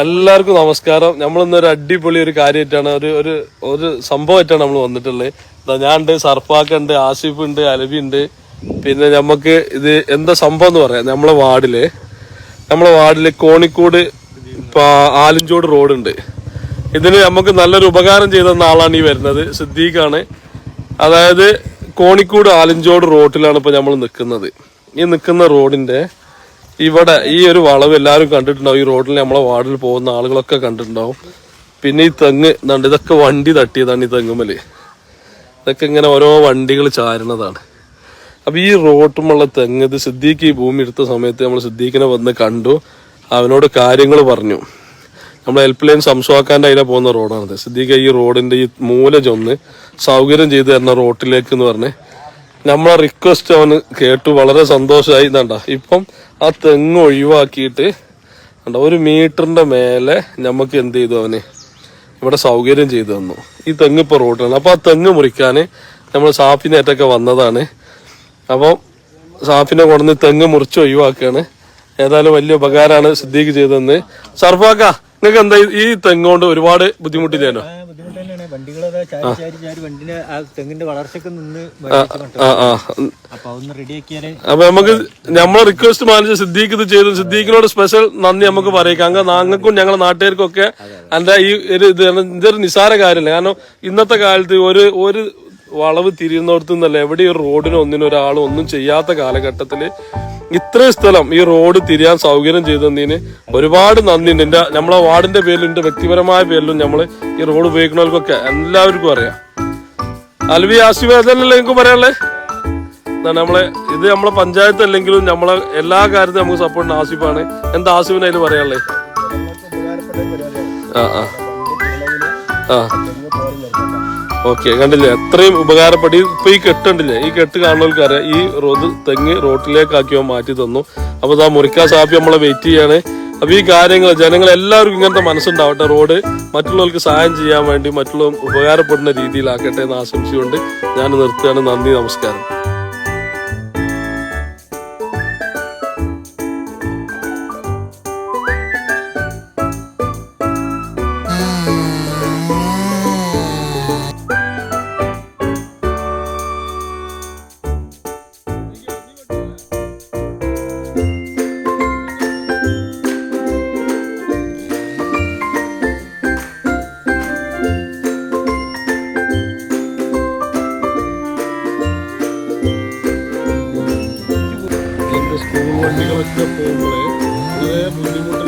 എല്ലാവർക്കും നമസ്കാരം. നമ്മളിന്നൊരു അടിപൊളി ഒരു കാര്യമായിട്ടാണ് ഒരു ഒരു ഒരു സംഭവമായിട്ടാണ് നമ്മൾ വന്നിട്ടുള്ളത്. ദാ സർഫാക്ക് സർഫാക്കുണ്ട് ആസിഫ് ഉണ്ട് അലബി ഉണ്ട് പിന്നെ നമുക്ക് ഇത് എന്താ സംഭവം എന്ന് പറയാം. നമ്മളെ വാർഡിൽ നമ്മളെ വാർഡിൽ കോണിക്കോട് ആലിഞ്ചോട് റോഡുണ്ട്. ഇതിന് നമുക്ക് നല്ലൊരു ഉപകാരം ചെയ്തെന്ന ആളാണ് ഈ വരുന്നത് സിദ്ദീഖാണ്. അതായത് കോണിക്കോട് ആലിഞ്ചോട് റോഡിലാണ് ഇപ്പൊ നമ്മൾ നിൽക്കുന്നത് ഈ നിൽക്കുന്ന റോഡിന്റെ ഇവിടെ ഈ ഒരു വളവ് എല്ലാവരും കണ്ടിട്ടുണ്ടാവും. ഈ റോഡിൽ നമ്മളെ വാർഡിൽ പോകുന്ന ആളുകളൊക്കെ കണ്ടിട്ടുണ്ടാവും. പിന്നെ ഈ തെങ്ങ് ഇതാണ്ട് ഇതൊക്കെ വണ്ടി തട്ടിയതാണ് ഈ തെങ്ങുമൽ ഇതൊക്കെ ഇങ്ങനെ ഓരോ വണ്ടികൾ ചാരുന്നതാണ്. അപ്പൊ ഈ റോട്ടുമുള്ള തെങ്ങ് ഇത് സിദ്ദീഖ് ഈ ഭൂമി എടുത്ത സമയത്ത് നമ്മൾ സിദ്ദീഖിനെ വന്ന് കണ്ടു. അവനോട് കാര്യങ്ങൾ പറഞ്ഞു. നമ്മൾ ഹെൽപ്പ് ലൈൻ സംസ്വാക്കാന്റെ അതിലെ പോകുന്ന റോഡാണിത്. സിദ്ദീഖ് ഈ റോഡിന്റെ ഈ മൂല ചൊന്ന് സൗകര്യം ചെയ്തു തരുന്ന റോട്ടിലേക്ക് എന്ന് പറഞ്ഞ് നമ്മളെ റിക്വസ്റ്റ് അവന് കേട്ടു വളരെ സന്തോഷമായി ഇതാണ്ട ഇപ്പം ആ തെങ്ങ് ഒഴിവാക്കിയിട്ട് കണ്ടോ ഒരു മീറ്ററിന്റെ മേലെ നമുക്ക് എന്ത് ചെയ്തു അവന്? ഇവിടെ സൗകര്യം ചെയ്തു തന്നു. ഈ തെങ്ങ് ഇപ്പോൾ റോഡിലാണ് അപ്പോൾ ആ തെങ്ങ് മുറിക്കാൻ നമ്മൾ സാഫിനേറ്റൊക്കെ വന്നതാണ്. അപ്പോൾ സാഫിനെ കൊണ്ടുവന്ന് തെങ്ങ് മുറിച്ച് ഒഴിവാക്കുകയാണ് ഏതായാലും വലിയ ഉപകാരമാണ് സിദ്ദീഖ് ചെയ്തതെന്ന്. സർഫാക്ക നിങ്ങൾക്ക് എന്താ ഈ- തെങ്ങ് കൊണ്ട് ഒരുപാട് ബുദ്ധിമുട്ടില്ലേനോ? വണ്ടികളൊക്കെ ചാരി ചാരി ചാരി വണ്ടിന്റെ ആ തെങ്ങിന്റെ വളർച്ചയ്ക്ക് നിന്ന് അപ്പൊ അതൊന്ന് റെഡിയാക്കിയാൽ അപ്പൊ നമുക്ക് നമ്മളെ റിക്വസ്റ്റ് മാനേജർ സിദ്ദീഖ് ഇത് ചെയ്തു. സിദ്ദീഖിനോട് സ്പെഷ്യൽ നന്ദി നമുക്ക് പറയിക്കാം. അങ്ങ് ഞങ്ങൾക്കും ഞങ്ങളെ നാട്ടുകാർക്കും ഒക്കെ എന്റെ ഈ ഒരു ഇത് ഇതൊരു നിസാര കാര്യമല്ല. കാരണം ഇന്നത്തെ കാലത്ത് ഒരു ഒരു വളവ് തിരിയുന്നിടത്തു നിന്നല്ല എവിടെ റോഡിനോ റോഡിന് ഒന്നിനും ഒരാളും ഒന്നും ചെയ്യാത്ത കാലഘട്ടത്തിൽ ഇത്രയും സ്ഥലം ഈ റോഡ് തിരിയാൻ സൗകര്യം ചെയ്തതിന് ഒരുപാട് നന്ദിയുണ്ട് എന്റെ നമ്മളെ വാർഡിന്റെ പേരിലും എന്റെ വ്യക്തിപരമായ പേരിലും നമ്മൾ ഈ റോഡ് ഉപയോഗിക്കുന്നവർക്കൊക്കെ എല്ലാവർക്കും അറിയാം. അൽവി ആസിഫ് നിങ്ങൾക്ക് പറയാനുള്ളത് എന്താണ് നമ്മളെ ഇത് നമ്മളെ പഞ്ചായത്ത് അല്ലെങ്കിലും നമ്മളെ എല്ലാ കാര്യത്തിലും നമുക്ക് സപ്പോർട്ട് ആസിഫാണ്. എന്താ ആസിഫിന് അതിൽ പറയാനുള്ളത് ആ ആ. ആ. ഓക്കെ കണ്ടില്ലേ? അത്രയും ഉപകാരപ്പെട്ട് ഇപ്പൊ ഈ കെട്ട് കണ്ടില്ലേ ഈ കെട്ട് കാണുന്നവർക്ക് അറിയാം ഈ റോഡ് തെങ്ങ് റോട്ടിലേക്കാക്കിയോ മാറ്റി തന്നു. അപ്പൊ ആ മുറിക്കാൻ സാപ്പി നമ്മളെ വെയിറ്റ് ചെയ്യാണ്. അപ്പൊ ഈ കാര്യങ്ങൾ ജനങ്ങൾ എല്ലാവർക്കും ഇങ്ങനത്തെ മനസ്സുണ്ടാവട്ടെ. റോഡ് മറ്റുള്ളവർക്ക് സഹായം ചെയ്യാൻ വേണ്ടി മറ്റുള്ളവർ ഉപകാരപ്പെടുന്ന രീതിയിലാക്കട്ടെ എന്ന് ആശംസിച്ചുകൊണ്ട് ഞാൻ നിർത്തുകയാണ്. നന്ദി നമസ്കാരം. വണ്ടികളൊക്കെ പോകുമ്പോൾ വളരെ ബുദ്ധിമുട്ടിലായിരുന്നു